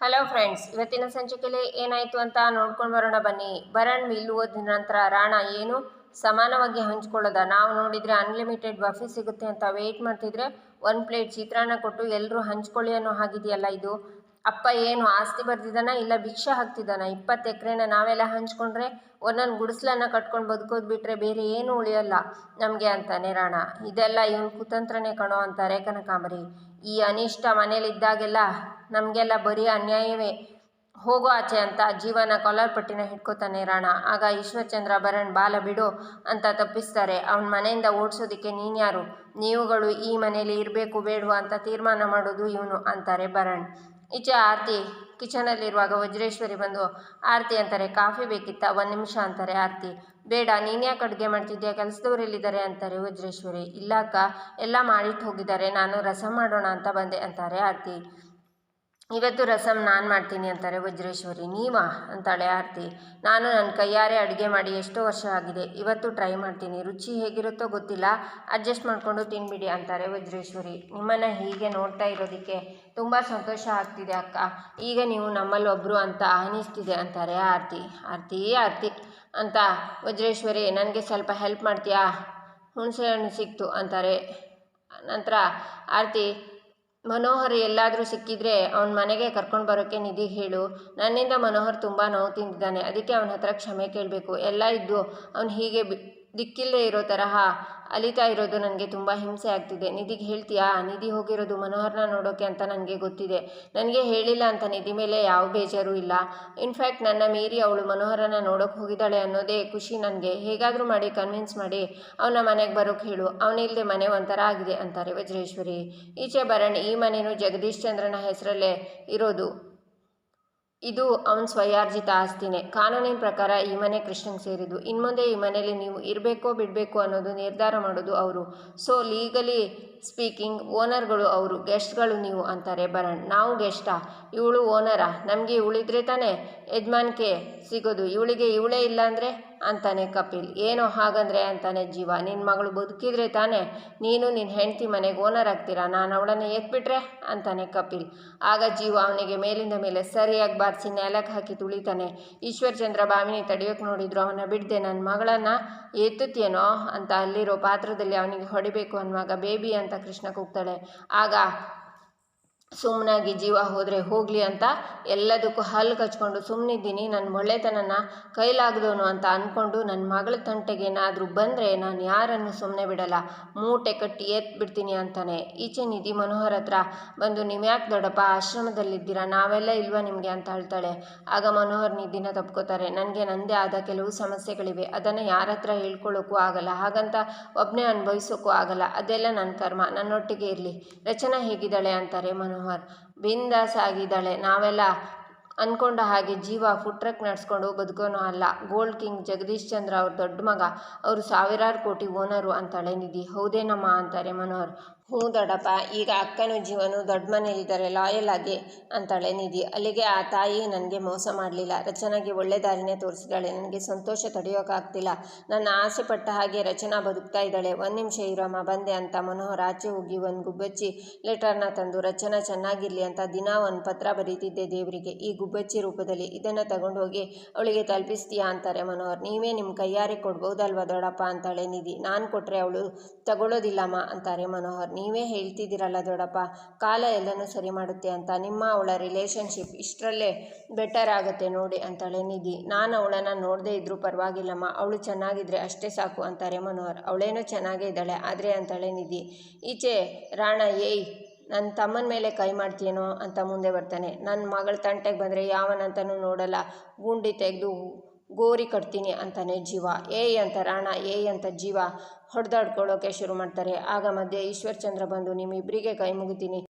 Hello friends ಇವತ್ತಿನ ಸಂಚಿಕೆಯಲ್ಲಿ ಏನಾಯಿತು ಅಂತ ನೋಡ್ಕೊಂಡು ಬರೋಣ ಬನ್ನಿ. ಬರಣ್ ನಿಲ್ಲುವುದ ನಂತರ ರಾಣ ಏನು ಸಮಾನವಾಗಿ ಹಂಚ್ಕೊಳ್ಳೋದ? ನಾವು ನೋಡಿದರೆ ಅನ್ಲಿಮಿಟೆಡ್ ಬಫಿ ಸಿಗುತ್ತೆ ಅಂತ ವೆಯ್ಟ್ ಮಾಡ್ತಿದ್ರೆ ಒಂದು ಪ್ಲೇಟ್ ಚಿತ್ರಾನ್ನ ಕೊಟ್ಟು ಎಲ್ಲರೂ ಹಂಚ್ಕೊಳ್ಳಿ ಅನ್ನೋ ಹಾಗಿದೆಯಲ್ಲ ಇದು? ಅಪ್ಪ ಏನು ಆಸ್ತಿ ಬರ್ದಿದ್ದಾನ ಇಲ್ಲ ಭಿಕ್ಷೆ ಹಾಕ್ತಿದ್ದಾನ? ಇಪ್ಪತ್ತು ಎಕರೆನ ನಾವೆಲ್ಲ ಹಂಚ್ಕೊಂಡ್ರೆ ಒಂದೊಂದು ಗುಡಿಸ್ಲನ್ನ ಕಟ್ಕೊಂಡು ಬದುಕೋದು ಬಿಟ್ಟರೆ ಬೇರೆ ಏನೂ ಉಳಿಯಲ್ಲ ನಮಗೆ ಅಂತಾನೆ ರಾಣ. ಇದೆಲ್ಲ ಇವನು ಕುತಂತ್ರನೇ ಕಣೋ ಅಂತಾರೆ ಕನಕಾಂಬರಿ ಈ ಅನಿಷ್ಟ ಮನೇಲಿದ್ದಾಗೆಲ್ಲ ನಮಗೆಲ್ಲ ಬರೀ ಅನ್ಯಾಯವೇ. ಹೋಗೋ ಆಚೆ ಅಂತ ಜೀವನ ಕಾಲರ್ ಪಟ್ಟಿನ ಹಿಡ್ಕೋತಾನೆ ರಾಣ. ಆಗ ಈಶ್ವರಚಂದ್ರ ಭರಣ್ ಬಾಲ ಬಿಡು ಅಂತ ತಪ್ಪಿಸ್ತಾರೆ. ಅವನ ಮನೆಯಿಂದ ಓಡಿಸೋದಕ್ಕೆ ನೀನ್ಯಾರು ನೀವುಗಳು ಈ ಮನೆಯಲ್ಲಿ ಇರಬೇಕು ಬೇಡವಾ ಅಂತ ತೀರ್ಮಾನ ಮಾಡೋದು ಇವನು ಅಂತಾರೆ ಭರಣ್ ಈಚೆ ಆರತಿ ಕಿಚನಲ್ಲಿರುವಾಗ ವಜ್ರೇಶ್ವರಿ ಬಂದು, ಆರತಿ ಅಂತಾರೆ, ಕಾಫಿ ಬೇಕಿತ್ತ? ಒಂದು ನಿಮಿಷ, ಅಂತಾರೆ ಆರತಿ. ಬೇಡ ನೀನ್ಯಾಕೆ ಅಡುಗೆ ಮಾಡ್ತಿದ್ಯಾ? ಕೆಲಸದವ್ರು ಎಲ್ಲಿದ್ದಾರೆ? ಅಂತಾರೆ ವಜ್ರೇಶ್ವರಿ. ಇಲ್ಲಕ್ಕ, ಎಲ್ಲ ಮಾಡಿಟ್ಟು ಹೋಗಿದ್ದಾರೆ. ನಾನು ರಸ ಮಾಡೋಣ ಅಂತ ಬಂದೆ, ಅಂತಾರೆ ಆರತಿ. ಇವತ್ತು ರಸಮ್ ನಾನು ಮಾಡ್ತೀನಿ ಅಂತಾರೆ ವಜ್ರೇಶ್ವರಿ. ನೀವಾ? ಅಂತಾಳೆ ಆರತಿ. ನಾನು ನನ್ನ ಕೈಯಾರೆ ಅಡುಗೆ ಮಾಡಿ ಎಷ್ಟೋ ವರ್ಷ ಆಗಿದೆ. ಇವತ್ತು ಟ್ರೈ ಮಾಡ್ತೀನಿ. ರುಚಿ ಹೇಗಿರುತ್ತೋ ಗೊತ್ತಿಲ್ಲ. ಅಡ್ಜಸ್ಟ್ ಮಾಡಿಕೊಂಡು ತಿನ್ಬಿಡಿ ಅಂತಾರೆ ವಜ್ರೇಶ್ವರಿ. ನಿಮ್ಮನ್ನು ಹೀಗೆ ನೋಡ್ತಾ ಇರೋದಕ್ಕೆ ತುಂಬ ಸಂತೋಷ ಆಗ್ತಿದೆ ಅಕ್ಕ. ಈಗ ನೀವು ನಮ್ಮಲ್ಲೊಬ್ಬರು ಅಂತ ಅನಿಸ್ತಿದೆ ಅಂತಾರೆ ಆರತಿ. ಆರತಿ ಆರತಿ ಅಂತ ವಜ್ರೇಶ್ವರಿ, ನನಗೆ ಸ್ವಲ್ಪ ಹೆಲ್ಪ್ ಮಾಡ್ತೀಯಾ? ಹುಣಸೆ ಹಣ್ಣು ಸಿಕ್ತು ಅಂತಾರೆ. ನಂತರ ಆರತಿ ಮನೋಹರ್ ಎಲ್ಲಾದರೂ ಸಿಕ್ಕಿದ್ರೆ ಅವನ ಮನೆಗೆ ಕರ್ಕೊಂಡು ಬರೋಕ್ಕೆ ನಿಧಿ ಹೇಳು. ನನ್ನಿಂದ ಮನೋಹರ್ ತುಂಬ ನೋವು ತಿಂದಿದ್ದಾನೆ. ಅದಕ್ಕೆ ಅವನ ಹತ್ರ ಕ್ಷಮೆ ಕೇಳಬೇಕು. ಎಲ್ಲ ಇದ್ದು ಅವನು ಹೀಗೆ ಬಿ ದಿಕ್ಕಿಲ್ಲದೆ ಇರೋ ತರಹ ಅಲಿತಾ ಇರೋದು ನನಗೆ ತುಂಬ ಹಿಂಸೆ ಆಗ್ತಿದೆ. ನಿಧಿಗೆ ಹೇಳ್ತೀಯಾ? ನಿಧಿ ಹೋಗಿರೋದು ಮನೋಹರ್ನ ನೋಡೋಕ್ಕೆ ಅಂತ ನನಗೆ ಗೊತ್ತಿದೆ. ನನಗೆ ಹೇಳಿಲ್ಲ ಅಂತ ನಿಧಿ ಮೇಲೆ ಯಾವ ಬೇಜಾರು ಇಲ್ಲ. ಇನ್ಫ್ಯಾಕ್ಟ್ ನನ್ನ ಮೀರಿ ಅವಳು ಮನೋಹರನ ನೋಡೋಕೆ ಹೋಗಿದ್ದಾಳೆ ಅನ್ನೋದೇ ಖುಷಿ ನನಗೆ. ಹೇಗಾದರೂ ಮಾಡಿ, ಕನ್ವಿನ್ಸ್ ಮಾಡಿ. ಅವನ ಮನೆಗೆ ಬರೋಕೆ ಹೇಳು. ಅವನಿಲ್ಲದೆ ಮನೆ ಒಂಥರ ಆಗಿದೆ ಅಂತಾರೆ ವಜ್ರೇಶ್ವರಿ. ಈಚೆ ಬರಣ್, ಈ ಮನೆಯೂ ಜಗದೀಶ್ ಚಂದ್ರನ ಹೆಸರಲ್ಲೇ ಇರೋದು. ಇದು ಅವನ ಸ್ವಯಾರ್ಜಿತ ಆಸ್ತಿನೇ. ಕಾನೂನಿನ ಪ್ರಕಾರ ಈ ಮನೆ ಕೃಷ್ಣಂಗೆ ಸೇರಿದ್ದು. ಇನ್ಮುಂದೆ ಈ ಮನೆಯಲ್ಲಿ ನೀವು ಇರಬೇಕೋ ಬಿಡಬೇಕು ಅನ್ನೋದು ನಿರ್ಧಾರ ಮಾಡೋದು ಅವರು. ಸೊ ಲೀಗಲಿ ಸ್ಪೀಕಿಂಗ್ ಓನರ್ಗಳು ಅವರು. ಗೆಸ್ಟ್ಗಳು ನೀವು ಅಂತಾರೆ. ಬರಣ್. ನಾವು ಗೆಸ್ಟಾ. ಇವಳು ಓನರಾ ನಮಗೆ ಇವಳಿದ್ರೆ ತಾನೇ ಯಜಮಾನ್ಕೆ ಸಿಗೋದು. ಇವಳಿಗೆ ಇವಳೇ ಇಲ್ಲ ಅಂದರೆ? ಅಂತಾನೆ ಕಪಿಲ್. ಏನೋ ಹಾಗಂದ್ರೆ ಅಂತಾನೆ ಜೀವ ನಿನ್ನ ಮಗಳು ಬದುಕಿದ್ರೆ ತಾನೇ ನೀನು ನಿನ್ನ ಹೆಂಡತಿ ಮನೆಗೆ ಓನರ್ ಆಗ್ತೀರಾ? ನಾನು ಅವಳನ್ನು ಎತ್ಬಿಟ್ರೆ ಅಂತಾನೆ ಕಪಿಲ್. ಆಗ ಜೀವ ಅವನಿಗೆ ಮೇಲಿಂದ ಮೇಲೆ ಸರಿಯಾಗಿ ಬಾರಿಸಿ ನೆಲಕ್ಕೆ ಹಾಕಿ ತುಳಿತಾನೆ. ಈಶ್ವರಚಂದ್ರ ಬಾವಿನಿ ತಡೆಯೋಕೆ ನೋಡಿದ್ರು ಅವನ ಬಿಡದೆ ನನ್ನ ಮಗಳನ್ನು ಎತ್ತುತ್ತೇನೋ ಅಂತ ಅಲ್ಲಿರೋ ಪಾತ್ರದಲ್ಲಿ ಅವನಿಗೆ ಹೊಡಿಬೇಕು ಅನ್ನುವಾಗ ಬೇಬಿ ಅಂತ ಕೃಷ್ಣ ಕೂಗ್ತಾಳೆ ಆಗ ಸುಮ್ಮನಾಗಿ ಜೀವ ಹೋದರೆ ಹೋಗಲಿ ಅಂತ ಎಲ್ಲದಕ್ಕೂ ಹಲ್ಲು ಕಚ್ಕೊಂಡು ಸುಮ್ಮನಿದ್ದೀನಿ ನನ್ನ ಒಳ್ಳೆತನನ ಕೈಲಾಗದವನು ಅಂತ ಅಂದ್ಕೊಂಡು ನನ್ನ ಮಗಳ ತಂಟೆಗೆ ಏನಾದರೂ ಬಂದರೆ ನಾನು ಯಾರನ್ನು ಸುಮ್ಮನೆ ಬಿಡಲ್ಲ, ಮೂಟೆ ಕಟ್ಟಿ ಎತ್ತು ಬಿಡ್ತೀನಿ ಅಂತಾನೆ. ಈಚೆ ನಿಧಿ ಮನೋಹರ್ ಹತ್ರ ಬಂದು, ನೀವು ಯಾಕೆ ದೊಡ್ಡಪ್ಪ ಆಶ್ರಮದಲ್ಲಿದ್ದೀರಾ? ನಾವೆಲ್ಲ ಇಲ್ವಾ ನಿಮಗೆ? ಅಂತ ಹೇಳ್ತಾಳೆ. ಆಗ ಮನೋಹರ್ ನಿಧಿನ ತಪ್ಕೋತಾರೆ. ನನಗೆ ನನ್ನದೇ ಆದ ಕೆಲವು ಸಮಸ್ಯೆಗಳಿವೆ. ಅದನ್ನು ಯಾರ ಹತ್ರ ಹೇಳ್ಕೊಳ್ಳೋಕ್ಕೂ ಆಗಲ್ಲ. ಹಾಗಂತ ಒಬ್ಬನೇ ಅನುಭವಿಸೋಕ್ಕೂ ಆಗಲ್ಲ. ಅದೆಲ್ಲ ನನ್ನ ಕರ್ಮ. ನನ್ನೊಟ್ಟಿಗೆ ಇರಲಿ. ರಚನಾ ಹೇಗಿದ್ದಾಳೆ? ಅಂತಾರೆ ಮನೋಹರ್. ಬಿಂದಾಸ್ ಆಗಿದ್ದಾಳೆ. ನಾವೆಲ್ಲ ಅಂದ್ಕೊಂಡ ಹಾಗೆ ಜೀವ ಫುಡ್ ಟ್ರಕ್ ನಡೆಸ್ಕೊಂಡು ಬದುಕೋನೋ ಅಲ್ಲ. ಗೋಲ್ಡ್ ಕಿಂಗ್ ಜಗದೀಶ್ ಚಂದ್ರ ಅವ್ರ ದೊಡ್ಡ ಮಗ. ಅವರು ಸಾವಿರಾರು ಕೋಟಿ ಓನರು ಅಂತಾಳೆ ನಿಧಿ. ಹೌದೇನಮ್ಮ ಅಂತಾರೆ ಮನೋಹರ್. ಹ್ಞೂ ದೊಡ್ಡಪ್ಪ, ಈಗ ಅಕ್ಕನೂ ಜೀವನು ದೊಡ್ಡ ಮನೇಲಿದ್ದಾರೆ ಲಾಯಲ್ ಆಗಿ ಅಂತಾಳೆ ನಿಧಿ. ಅಲ್ಲಿಗೆ ಆ ತಾಯಿ ನನಗೆ ಮೋಸ ಮಾಡಲಿಲ್ಲ. ರಚನಾಗೆ ಒಳ್ಳೆ ದಾರಿನೇ ತೋರಿಸಿದಾಳೆ ನನಗೆ ಸಂತೋಷ ತಡೆಯೋಕ್ಕಾಗ್ತಿಲ್ಲ ನನ್ನ ಆಸೆ ಪಟ್ಟ ಹಾಗೆ ರಚನಾ ಬದುಕ್ತಾ ಇದ್ದಾಳೆ. ಒಂದು ನಿಮಿಷ ಇರೋಮ್ಮ, ಬಂದೆ ಅಂತ ಮನೋಹರ್ ಆಚೆ ಹೋಗಿ ಒಂದು ಗುಬ್ಬಚ್ಚಿ ಲೆಟರ್ನ ತಂದು, ರಚನಾ ಚೆನ್ನಾಗಿರಲಿ ಅಂತ ದಿನ ಒಂದು ಪತ್ರ ಬರೀತಿದ್ದೆ ದೇವರಿಗೆ. ಈ ಗುಬ್ಬಚ್ಚಿ ರೂಪದಲ್ಲಿ ಇದನ್ನು ತಗೊಂಡು ಹೋಗಿ ಅವಳಿಗೆ ತಲುಪಿಸ್ತೀಯಾ ಅಂತಾರೆ ಮನೋಹರ್. ನೀವೇ ನಿಮ್ಮ ಕೈಯಾರೆ ಕೊಡ್ಬೋದಲ್ವ ದೊಡ್ಡಪ್ಪ? ಅಂತಾಳೆ ನಿಧಿ. ನಾನು ಕೊಟ್ಟರೆ ಅವಳು ತಗೊಳ್ಳೋದಿಲ್ಲಮ್ಮ ಅಂತಾರೆ ಮನೋಹರ್. ನೀವೇ ಹೇಳ್ತಿದ್ದೀರಲ್ಲ ದೊಡ್ಡಪ್ಪ ಕಾಲ ಎಲ್ಲನೂ ಸರಿ ಮಾಡುತ್ತೆ ಅಂತ. ನಿಮ್ಮ ಅವಳ ರಿಲೇಷನ್ಶಿಪ್ ಇಷ್ಟರಲ್ಲೇ ಬೆಟರ್ ಆಗುತ್ತೆ ನೋಡಿ ಅಂತಾಳೆ ನಿಧಿ. ನಾನು ಅವಳನ್ನು ನೋಡದೇ ಇದ್ರೂ ಪರವಾಗಿಲ್ಲಮ್ಮ. ಅವಳು ಚೆನ್ನಾಗಿದ್ರೆ ಅಷ್ಟೇ ಸಾಕು ಅಂತಾರೆ ಮನೋಹರ್. ಅವಳೇನೋ ಚೆನ್ನಾಗೇ ಇದ್ದಾಳೆ ಆದರೆ ಅಂತಾಳೆ ನಿಧಿ. ಈಚೆ ರಾಣ, ಏಯ್ ನನ್ನ ತಮ್ಮನ ಮೇಲೆ ಕೈ ಮಾಡ್ತೀಯೇನೋ? ಅಂತ ಮುಂದೆ ಬರ್ತಾನೆ. ನನ್ನ ಮಗಳ ತಂಟೆಗೆ ಬಂದರೆ ಯಾವನಂತನೂ ನೋಡಲ್ಲ. ಗುಂಡಿ ತೆಗೆದು ಗೋರಿ ಕಟ್ತೀನಿ ಅಂತಾನೆ ಜೀವ. ಏ ಅಂತ ರಾಣ, ಏ ಅಂತ ಜೀವ. ಹೊಡೆದಾಡ್ಕೊಳ್ಳೋಕೆ ಶುರು ಮಾಡ್ತಾರೆ. ಆಗ ಮಧ್ಯೆ ಈಶ್ವರಚಂದ್ರ ಬಂದು ನಿಮ್ಮಿಬ್ಬರಿಗೆ ಕೈ ಮುಗಿತೀನಿ.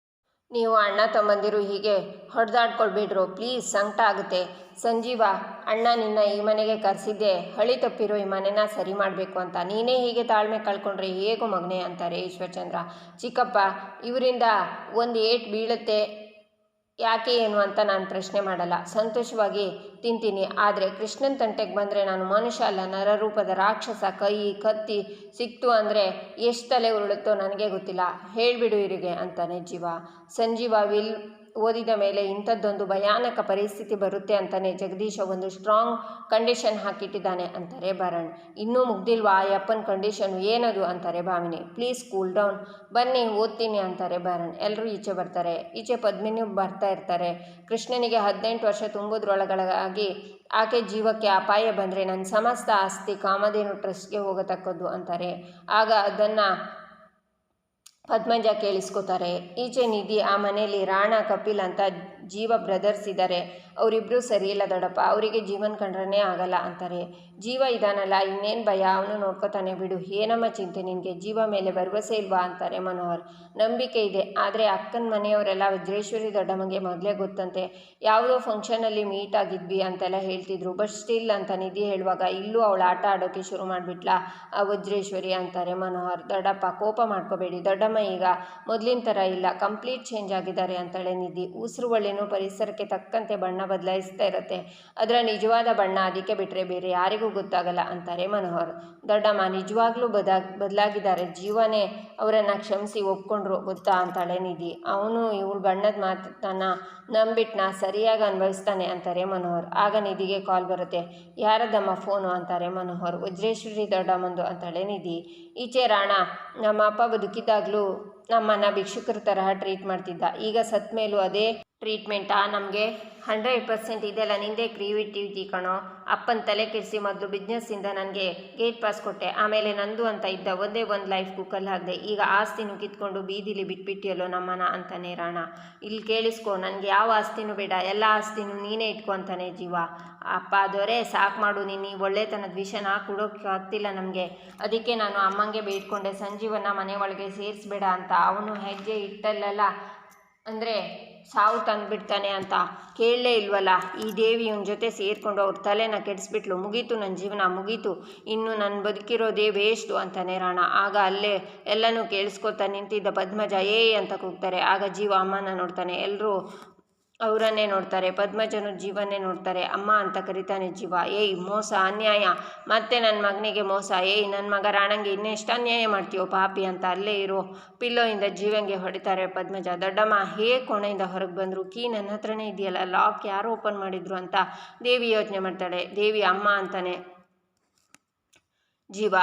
ನೀವು ಅಣ್ಣ ತಮ್ಮಂದಿರು ಹೀಗೆ ಹೊಡೆದಾಡ್ಕೊಳ್ಬಿಡ್ರು. ಪ್ಲೀಸ್, ಸಂಕಟ ಆಗುತ್ತೆ. ಸಂಜೀವ, ಅಣ್ಣ ನಿನ್ನ ಈ ಮನೆಗೆ ಕರೆಸಿದ್ದೆ. ಹಳಿ ತಪ್ಪಿರೋ ಈ ಮನೆನ ಸರಿ ಮಾಡಬೇಕು ಅಂತ. ನೀನೇ ಹೀಗೆ ತಾಳ್ಮೆ ಕಳ್ಕೊಂಡ್ರೆ ಹೇಗೋ ಮಗನೇ ಅಂತಾರೆ ಈಶ್ವರಚಂದ್ರ. ಚಿಕ್ಕಪ್ಪ, ಇವರಿಂದ ಒಂದು ಏಟ್ ಬೀಳುತ್ತೆ. ಯಾಕೆ ಏನು ಅಂತ ನಾನು ಪ್ರಶ್ನೆ ಮಾಡಲ್ಲ. ಸಂತೋಷವಾಗಿ ತಿಂತೀನಿ. ಆದರೆ ಕೃಷ್ಣನ ತಂಟೆಗೆ ಬಂದರೆ ನಾನು ಮನುಷ್ಯ ಅಲ್ಲ. ನರರೂಪದ ರಾಕ್ಷಸ, ಕೈ, ಕತ್ತಿ ಸಿಕ್ತು ಅಂದರೆ ಎಷ್ಟು ತಲೆ ಉರುಳುತ್ತೋ ನನಗೆ ಗೊತ್ತಿಲ್ಲ. ಹೇಳಿಬಿಡು ಇವರಿಗೆ ಅಂತಾನೆ ಜೀವ. ಸಂಜೀವ ವಿಲ್ ಓದಿದ ಮೇಲೆ ಇಂಥದ್ದೊಂದು ಭಯಾನಕ ಪರಿಸ್ಥಿತಿ ಬರುತ್ತೆ ಅಂತಲೇ ಜಗದೀಶ ಒಂದು ಸ್ಟ್ರಾಂಗ್ ಕಂಡೀಷನ್ ಹಾಕಿಟ್ಟಿದ್ದಾನೆ ಅಂತಾರೆ ಭರಣ್. ಇನ್ನೂ ಮುಗ್ದಿಲ್ವಾ ಆ ಅಪ್ಪನ ಕಂಡೀಷನು ಏನದು ಅಂತಾರೆ ಭಾವಿನಿ. ಪ್ಲೀಸ್ ಕೂಲ್ ಡೌನ್ ಬನ್ನಿ, ಓದ್ತೀನಿ ಅಂತಾರೆ ಭರಣ್. ಎಲ್ಲರೂ ಈಚೆ ಬರ್ತಾರೆ. ಈಚೆ ಪದ್ಮಿನಿ ಬರ್ತಾ ಇರ್ತಾರೆ. ಕೃಷ್ಣನಿಗೆ ಹದಿನೆಂಟು ವರ್ಷ ತುಂಬುದ್ರೊಳಗಾಗಿ ಆಕೆ ಜೀವಕ್ಕೆ ಅಪಾಯ ಬಂದರೆ ನನ್ನ ಸಮಸ್ತ ಆಸ್ತಿ ಕಾಮಧೇನು ಟ್ರಸ್ಟ್ಗೆ ಹೋಗತಕ್ಕದ್ದು ಅಂತಾರೆ. ಆಗ ಅದನ್ನು ಪದ್ಮಜ ಕೇಳಿಸ್ಕೊತಾರೆ. ಈಚೆ ನಿಧಿ ಆ ಮನೆಯಲ್ಲಿ ರಾಣಾ ಕಪಿಲ್ ಅಂತ ಜೀವ ಬ್ರದರ್ಸ್ ಇದ್ದಾರೆ ಅವರಿಬ್ಬರು ಸರಿಯಿಲ್ಲ ದೊಡ್ಡಪ್ಪ, ಅವರಿಗೆ ಜೀವನ ಕಂಡ್ರೇ ಆಗಲ್ಲ ಅಂತಾರೆ. ಜೀವ ಇದಾನಲ್ಲ, ಇನ್ನೇನು ಭಯ? ಅವನು ನೋಡ್ಕೋತಾನೆ ಬಿಡು. ಏನಮ್ಮ ಚಿಂತೆ ನಿನಗೆ? ಜೀವ ಮೇಲೆ ಭರವಸೆ ಇಲ್ವಾ ಅಂತಾರೆ ಮನೋಹರ್. ನಂಬಿಕೆ ಇದೆ, ಆದರೆ ಅಕ್ಕನ ಮನೆಯವರೆಲ್ಲ ವಜ್ರೇಶ್ವರಿ ದೊಡ್ಡಮ್ಮಗೆ ಮೊದಲೇ ಗೊತ್ತಂತೆ. ಯಾವುದೋ ಫಂಕ್ಷನಲ್ಲಿ ಮೀಟ್ ಆಗಿದ್ವಿ ಅಂತೆಲ್ಲ ಹೇಳ್ತಿದ್ರು. ಬಟ್ ಸ್ಟಿಲ್ ಅಂತ ನಿಧಿ ಹೇಳುವಾಗ, ಇಲ್ಲೂ ಅವಳು ಆಟ ಆಡೋಕ್ಕೆ ಶುರು ಮಾಡಿಬಿಟ್ಲಾ? ಆ ವಜ್ರೇಶ್ವರಿ ಅಂತಾರೆ ಮನೋಹರ್. ದೊಡ್ಡಪ್ಪ, ಕೋಪ ಮಾಡ್ಕೋಬೇಡಿ. ದೊಡ್ಡಮ್ಮ ಈಗ ಮೊದಲಿನ ಥರ ಇಲ್ಲ. ಕಂಪ್ಲೀಟ್ ಚೇಂಜ್ ಆಗಿದ್ದಾರೆ ಅಂತಾಳೆ ನಿಧಿ. ಉಸಿರು ಒಳ್ಳೆನೂ ಪರಿಸರಕ್ಕೆ ತಕ್ಕಂತೆ ಬಣ್ಣ ಬದಲಾಯಿಸ್ತಾ ಇರುತ್ತೆ. ಅದರ ನಿಜವಾದ ಬಣ್ಣ ಅದಕ್ಕೆ ಬಿಟ್ಟರೆ ಬೇರೆ ಯಾರಿಗೂ ಗೊತ್ತಾಗಲ್ಲ ಅಂತಾರೆ ಮನೋಹರ್. ದೊಡ್ಡಮ್ಮ, ನಿಜವಾಗ್ಲೂ ಬದಾ, ಬದಲಾಗಿದ್ದಾರೆ. ಜೀವನೇ ಅವರನ್ನು ಕ್ಷಮಿಸಿ ಒಪ್ಕೊಂಡ್ರು ಗೊತ್ತಾ ಅಂತಾಳೆ ನಿಧಿ. ಅವನು ಇವಳು ಬಣ್ಣದ ಮಾತನ್ನ ನಂಬಿಟ್ನ ಸರಿಯಾಗಿ ಅನುಭವಿಸ್ತಾನೆ ಅಂತಾರೆ ಮನೋಹರ್. ಆಗ ನಿಧಿಗೆ ಕಾಲ್ ಬರುತ್ತೆ. ಯಾರದಮ್ಮ ಫೋನು ಅಂತಾರೆ ಮನೋಹರ್. ವಜ್ರೇಶ್ವರಿ ದೊಡ್ಡಮ್ಮಂದು ಅಂತಾಳೆ ನಿಧಿ. ಈಚೆ ರಾಣ ನಮ್ಮ ಅಪ್ಪ ಬದುಕಿದ್ದಾಗಲೂ ನಮ್ಮನ್ನು ಭಿಕ್ಷುಕರ ತರಹ ಟ್ರೀಟ್ ಮಾಡ್ತಿದ್ದ. ಈಗ ಸತ್ತ ಮೇಲೂ ಅದೇ ಟ್ರೀಟ್ಮೆಂಟಾ ನಮಗೆ ಹಂಡ್ರೆಡ್ ಪರ್ಸೆಂಟ್ ಇದೆಲ್ಲ ನಿಂದೇ ಕ್ರಿಯೇಟಿವಿಟಿ ಕಣೋ. ಅಪ್ಪನ ತಲೆ ಕೆಡಿಸಿ ಮೊದಲು ಬಿಸ್ನೆಸ್ಸಿಂದ ನನಗೆ ಗೇಟ್ ಪಾಸ್ ಕೊಟ್ಟೆ. ಆಮೇಲೆ ನಂದು ಅಂತ ಇದ್ದ ಒಂದೇ ಒಂದು ಲೈಫ್ ಕುಕ್ಕಲ್ಲಿ ಹಾಕಿದೆ. ಈಗ ಆಸ್ತಿನೂ ಕಿತ್ಕೊಂಡು ಬೀದಿಲಿ ಬಿಟ್ಬಿಟ್ಟಿಯಲ್ಲೋ ನಮ್ಮನ ಅಂತಾನೆ ರಾಣ. ಇಲ್ಲಿ ಕೇಳಿಸ್ಕೊ, ನನಗೆ ಯಾವ ಆಸ್ತಿನೂ ಬೇಡ, ಎಲ್ಲ ಆಸ್ತಿನೂ ನೀನೇ ಇಟ್ಕೊ ಅಂತಾನೆ ಜೀವ. ಅಪ್ಪ ದೊರೆ, ಸಾಕು ಮಾಡು, ನೀನು ಒಳ್ಳೆತನದ ವಿಷಯನ ಕೊಡೋಕೆ ಆಗ್ತಿಲ್ಲ ನಮಗೆ. ಅದಕ್ಕೆ ನಾನು ಅಮ್ಮಂಗೆ ಬೇಡ್ಕೊಂಡೆ ಸಂಜೀವನ ಮನೆ ಒಳಗೆ ಸೇರಿಸ್ಬೇಡ ಅಂತ. ಅವನು ಹೆಜ್ಜೆ ಇಟ್ಟಲ್ಲೆಲ್ಲ. ಅಂದರೆ ಸಾವು ತಂದುಬಿಡ್ತಾನೆ ಅಂತ ಕೇಳಲೇ ಇಲ್ವಲ್ಲ? ಈ ದೇವಿ ಇವನ ಜೊತೆ ಸೇರಿಕೊಂಡು ಅವ್ರ ತಲೆನ ಕೆಡಿಸ್ಬಿಟ್ಲು. ಮುಗೀತು ನನ್ನ ಜೀವನ, ಮುಗೀತು. ಇನ್ನು ನನ್ನ ಬದುಕಿರೋದೇ ವೇಸ್ಟು ಅಂತಾನೆ ರಾಣ. ಆಗ ಅಲ್ಲೇ ಎಲ್ಲನೂ ಕೇಳಿಸ್ಕೊತಾ ನಿಂತಿದ್ದ ಪದ್ಮಜ ಏ ಅಂತ ಕೂಗ್ತಾರೆ. ಆಗ ಜೀವ ಅಮ್ಮನ ನೋಡ್ತಾನೆ. ಎಲ್ಲರೂ ಅವರನ್ನೇ ನೋಡ್ತಾರೆ, ಪದ್ಮಜನು ಜೀವನ್ನೇ ನೋಡ್ತಾರೆ, ಅಮ್ಮ ಅಂತ ಕರಿತಾನೆ ಜೀವ. ಏಯ್, ಮೋಸ, ಅನ್ಯಾಯ, ಮತ್ತೆ ನನ್ನ ಮಗನಿಗೆ ಮೋಸ. ಏಯ್ ನನ್ನ ಮಗ ರಾಣಂಗೆ ಇನ್ನೆಷ್ಟು ಅನ್ಯಾಯ ಮಾಡ್ತೀಯೋ ಪಾಪಿ ಅಂತ ಅಲ್ಲೇ ಇರೋ ಪಿಲ್ಲೋಯಿಂದ ಜೀವಂಗೆ ಹೊಡಿತಾರೆ ಪದ್ಮಜ. ದೊಡ್ಡಮ್ಮ, ಹೇ ಕೋಣೆಯಿಂದ ಹೊರಗೆ ಬಂದರು. ಕೀ ನನ್ನ ಹತ್ರನೇ ಇದೆಯಲ್ಲ, ಲಾಕ್ ಯಾರು ಓಪನ್ ಮಾಡಿದ್ರು ಅಂತ ದೇವಿ ಯೋಚನೆ ಮಾಡ್ತಾಳೆ. ದೇವಿ, ಅಮ್ಮ ಅಂತಾನೆ. ಜೀವ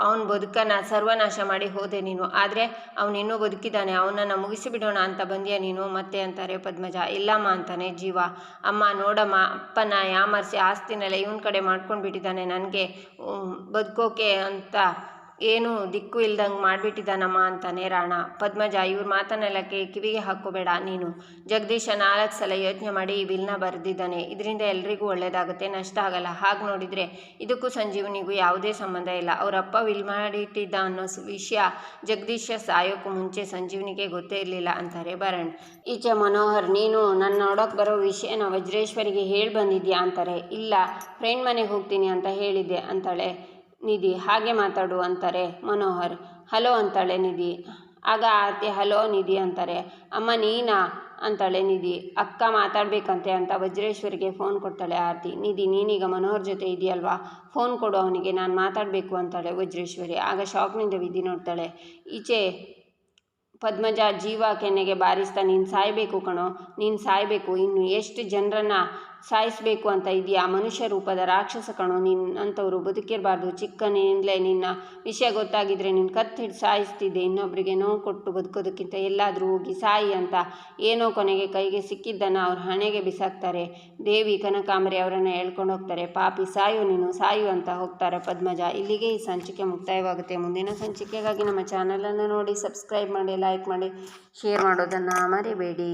ಅವನ ಬದುಕನ್ನು ಸರ್ವನಾಶ ಮಾಡಿ ಹೋದೆ ನೀನು. ಆದರೆ ಅವನಿನ್ನೂ ಬದುಕಿದ್ದಾನೆ, ಅವನನ್ನು ಮುಗಿಸಿಬಿಡೋಣ ಅಂತ ಬಂದಿಯ ನೀನು? ಮತ್ತೆ ಅಂತಾರೆ ಪದ್ಮಜ. ಇಲ್ಲಮ್ಮ ಅಂತಾನೆ ಜೀವ. ಅಮ್ಮ, ನೋಡಮ್ಮ ಅಪ್ಪನ ಯಾಮರ್ಸಿ ಆಸ್ತಿನೆಲ್ಲ ಇವನ ಕಡೆ ಮಾಡ್ಕೊಂಡು ಬಿಟ್ಟಿದ್ದಾನೆ ನನಗೆ ಬದುಕೋಕೆ ಅಂತ ಏನು ದಿಕ್ಕು ಇಲ್ದಂಗೆ ಮಾಡಿಬಿಟ್ಟಿದ್ದಾನಮ್ಮ ಅಂತಾನೆ ರಾಣ. ಪದ್ಮಜ ಇವ್ರ ಮಾತನ್ನೆಲ್ಲ ಕೇ ಕಿವಿಗೆ ಹಾಕೋಬೇಡ ನೀನು. ಜಗದೀಶ ನಾಲ್ಕು ಸಲ ಯೋಚನೆ ಮಾಡಿ ಈ ಬಿಲ್ನ ಬರೆದಿದ್ದಾನೆ. ಇದರಿಂದ ಎಲ್ರಿಗೂ ಒಳ್ಳೆಯದಾಗುತ್ತೆ ನಷ್ಟ ಆಗಲ್ಲ. ಹಾಗೆ ನೋಡಿದರೆ ಇದಕ್ಕೂ ಸಂಜೀವನಿಗೂ ಯಾವುದೇ ಸಂಬಂಧ ಇಲ್ಲ. ಅವರಪ್ಪ ವಿಲ್ ಮಾಡಿಟ್ಟಿದ್ದ ಅನ್ನೋ ವಿಷಯ ಜಗದೀಶ ಸಾಯೋಕ್ಕೂ ಮುಂಚೆ ಸಂಜೀವನಿಗೆ ಗೊತ್ತೇ ಇರಲಿಲ್ಲ ಅಂತಾರೆ ಭರಣ್. ಈಚೆ ಮನೋಹರ್, ನೀನು ನನ್ನ ನೋಡೋಕೆ ಬರೋ ವಿಷಯನ ವಜ್ರೇಶ್ವರಿಗೆ ಹೇಳಿ ಬಂದಿದ್ಯಾ ಅಂತಾರೆ. ಇಲ್ಲ, ಫ್ರೆಂಡ್ ಮನೆಗೆ ಹೋಗ್ತೀನಿ ಅಂತ ಹೇಳಿದ್ದೆ ಅಂತಾಳೆ. ನಿಧಿ ಹಾಗೆ ಮಾತಾಡು ಅಂತಾರೆ ಮನೋಹರ್. ಹಲೋ ಅಂತಾಳೆ ನಿಧಿ. ಆಗ ಆರತಿ ಹಲೋ ನಿಧಿ ಅಂತಾರೆ. ಅಮ್ಮ ನೀನಾ ಅಂತಾಳೆ ನಿಧಿ. ಅಕ್ಕ ಮಾತಾಡಬೇಕಂತೆ ಅಂತ ವಜ್ರೇಶ್ವರಿಗೆ ಫೋನ್ ಕೊಡ್ತಾಳೆ ಆರತಿ. ನಿಧಿ ನೀನೀಗ ಮನೋಹರ್ ಜೊತೆ ಇದೆಯಲ್ವಾ? ಫೋನ್ ಕೊಡು ಅವನಿಗೆ, ನಾನು ಮಾತಾಡಬೇಕು ಅಂತಾಳೆ ವಜ್ರೇಶ್ವರಿ. ಆಗ ಶಾಕ್ನಿಂದ ವಿಧಿ ನೋಡ್ತಾಳೆ. ಈಚೆ ಪದ್ಮಜ ಜೀವ ಕೆನ್ನೆಗೆ ಬಾರಿಸ್ತಾ, ನೀನು ಸಾಯಬೇಕು ಕಣೋ. ನೀನು ಸಾಯಬೇಕು. ಇನ್ನು ಎಷ್ಟು ಜನರನ್ನು ಸಾಯಿಸಬೇಕು ಅಂತ ಇದೆಯಾ ಮನುಷ್ಯ ರೂಪದ ರಾಕ್ಷಸ ಕಣೋ ನಿನ್ನ ಅಂಥವ್ರು ಬದುಕಿರಬಾರ್ದು. ಚಿಕ್ಕನಿಂದಲೇ ನಿನ್ನ ವಿಷಯ ಗೊತ್ತಾಗಿದ್ರೆ ನಿನ್ನ ಕತ್ತು ಹಿಡಿದು ಸಾಯಿಸ್ತಿದ್ದೆ. ಇನ್ನೊಬ್ಬರಿಗೆ ನೋವು ಕೊಟ್ಟು ಬದುಕೋದಕ್ಕಿಂತ ಎಲ್ಲಾದರೂ ಹೋಗಿ ಸಾಯಿ ಅಂತ ಏನೋ ಕೊನೆಗೆ ಕೈಗೆ ಸಿಕ್ಕಿದ್ದನ್ನು ಅವ್ರ ಹಣೆಗೆ ಬಿಸಾಕ್ತಾರೆ. ದೇವಿ ಕನಕಾಂಬರಿ ಅವರನ್ನು ಹೇಳ್ಕೊಂಡು ಹೋಗ್ತಾರೆ. ಪಾಪಿ, ಸಾಯು ನೀನು, ಸಾಯು ಅಂತ ಹೋಗ್ತಾರೆ ಪದ್ಮಜ. ಇಲ್ಲಿಗೆ ಈ ಸಂಚಿಕೆ ಮುಕ್ತಾಯವಾಗುತ್ತೆ. ಮುಂದಿನ ಸಂಚಿಕೆಗಾಗಿ ನಮ್ಮ ಚಾನಲನ್ನು ನೋಡಿ, ಸಬ್ಸ್ಕ್ರೈಬ್ ಮಾಡಿ, ಲೈಕ್ ಮಾಡಿ, ಶೇರ್ ಮಾಡೋದನ್ನು ಮರಿಬೇಡಿ.